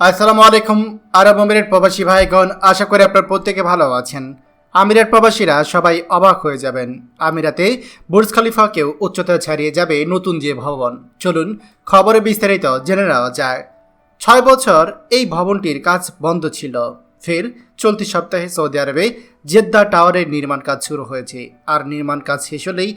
আসসালামু আলাইকুম, আরব আমিরের প্রবাসী ভাইগণ, আশা করি আপনার প্রত্যেকে ভালো আছেন। আমিরাত প্রবাসীরা সবাই অবাক হয়ে যাবেন। আমিরাতে বুর্জ খলিফাকেও উচ্চতা ছাড়িয়ে যাবে নতুন যে ভবন। চলুন খবরে বিস্তারিত জেনে নেওয়া যায় ছয় বছর এই ভবনটির কাজ বন্ধ ছিল। ফের চলতি সপ্তাহে সৌদি আরবে জেদ্দা টাওয়ারের নির্মাণ কাজ শুরু হয়েছে। আর নির্মাণ কাজ শেষ হলেই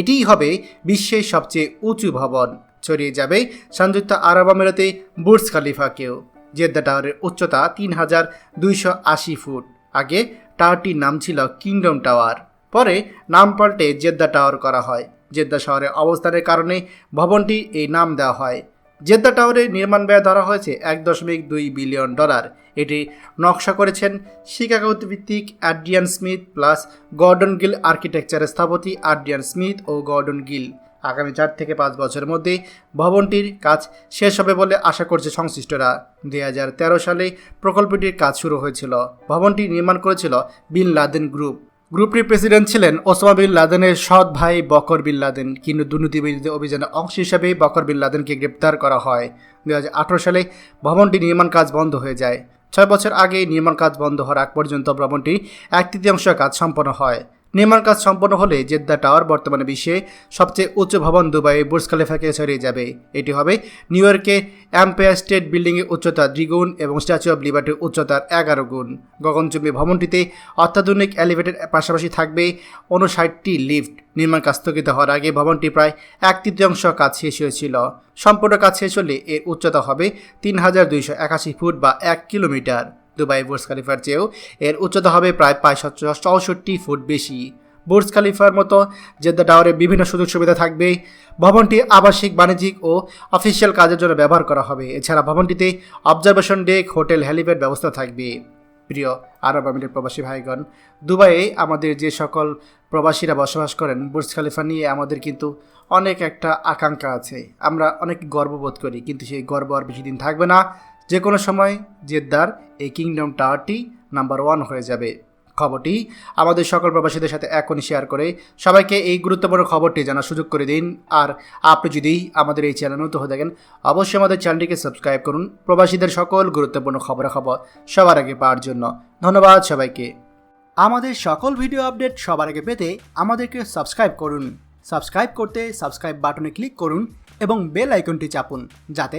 এটিই হবে বিশ্বের সবচেয়ে উঁচু ভবন। ছড়িয়ে যাবে সংযুক্ত আরব আমিরাতে বুর্জ খালিফাকেও। জেদ্দা টাওয়ারের উচ্চতা তিন হাজার দুইশো আশি ফুট। আগে টাওয়ারটির নাম ছিল কিংডম টাওয়ার। পরে নাম পাল্টে জেদ্দা টাওয়ার করা হয়। জেদ্দা শহরে অবস্থানের কারণে ভবনটি এই নাম দেওয়া হয়। জেদ্দা টাওয়ারের নির্মাণ ব্যয় ধরা হয়েছে এক দশমিক দুই বিলিয়ন ডলার। এটি নকশা করেছেন শিকাগো ভিত্তিক Adrian Smith plus Gordon Gill আর্কিটেকচারের স্থপতি আড্রিয়ান স্মিথ ও গর্ডন গিল। আগামী চার থেকে পাঁচ বছরের মধ্যে ভবনটির কাজ শেষ হবে বলে আশা করছে সংশ্লিষ্টরা। দুই হাজার তেরো সালে প্রকল্পটির কাজ শুরু হয়েছিল। ভবনটি নির্মাণ করেছিল বিন লাদেন গ্রুপ। গ্রুপটির প্রেসিডেন্ট ছিলেন ওসমা বিন লাদেনের সৎ ভাই বকর বিন লাদেন, কিন্তু দুর্নীতি বিরোধী অভিযানের অংশ হিসেবে বকর বিন লাদেনকে গ্রেপ্তার করা হয়। দুই হাজার আঠারো সালে ভবনটি নির্মাণ কাজ বন্ধ হয়ে যায়। ছয় বছর আগে নির্মাণ কাজ বন্ধ হওয়ার আগ পর্যন্ত ভবনটি এক তৃতীয়াংশ কাজ সম্পন্ন হয়। নির্মাণ কাজ সম্পন্ন হলে জেদ্দা টাওয়ার বর্তমানে বিশ্বে সবচেয়ে উচ্চ ভবন দুবাইয়ে বুর্জ খালিফাকে ছড়িয়ে যাবে। এটি হবে নিউ ইয়র্কে অ্যাম্পায়ার স্টেট বিল্ডিংয়ের উচ্চতা দ্বিগুণ এবং স্ট্যাচু অব লিবার্টির উচ্চতার এগারো গুণ। গগনচুম্বী ভবনটিতে অত্যাধুনিক এলিভেটেড পাশাপাশি থাকবে উনষাটটি লিফট। নির্মাণ কাজ স্থগিত হওয়ার আগে ভবনটি প্রায় এক তৃতীয়াংশ কাজ শেষ হয়েছিল। সম্পূর্ণ কাজ শেষ হলে এর উচ্চতা হবে তিন হাজার দুইশো একাশি ফুট বা এক কিলোমিটার। দুবাই বুর্জ খালিফার চেয়েও এর উচ্চতা হবে প্রায় পাঁচশো চৌষট্টি ফুট বেশি। বুর্জ খালিফার মতো জেদ্দা টাওয়ারে বিভিন্ন সুযোগ সুবিধা থাকবে। ভবনটি আবাসিক, বাণিজ্যিক ও অফিসিয়াল কাজের জন্য ব্যবহার করা হবে। এছাড়া ভবনটিতে অবজারভেশন ডেক হোটেল হেলিপ্যাড ব্যবস্থা থাকবে। প্রিয় আরব আমিরের প্রবাসী ভাইগণ, দুবাইয়ে আমাদের যে সকল প্রবাসীরা বসবাস করেন, বুর্জ খালিফা নিয়ে আমাদের কিন্তু অনেক একটা আকাঙ্ক্ষা আছে। আমরা অনেক গর্ববোধ করি, কিন্তু সেই গর্ব আর বেশি দিন থাকবে না। যে কোনো সময় জেদ্দার এই কিংডম টাওয়ারটি নাম্বার ওয়ান হয়ে যাবে। খবরটি আমাদের সকল প্রবাসীদের সাথে এখনই শেয়ার করে। সবাইকে এই গুরুত্বপূর্ণ খবরটি জানার সুযোগ করে দিন। আর আপনি যদি আমাদের এই চ্যানেল নতুন হয়ে থাকেন, অবশ্যই আমাদের চ্যানেলটিকে সাবস্ক্রাইব করুন। প্রবাসীদের সকল গুরুত্বপূর্ণ খবরাখবর সবার আগে পাওয়ার জন্য। ধন্যবাদ সবাইকে। আমাদের সকল ভিডিও আপডেট সবার আগে পেতে আমাদেরকে সাবস্ক্রাইব করুন। সাবস্ক্রাইব করতে সাবস্ক্রাইব বাটনে ক্লিক করুন এবং বেল আইকনটি চাপুন, যাতে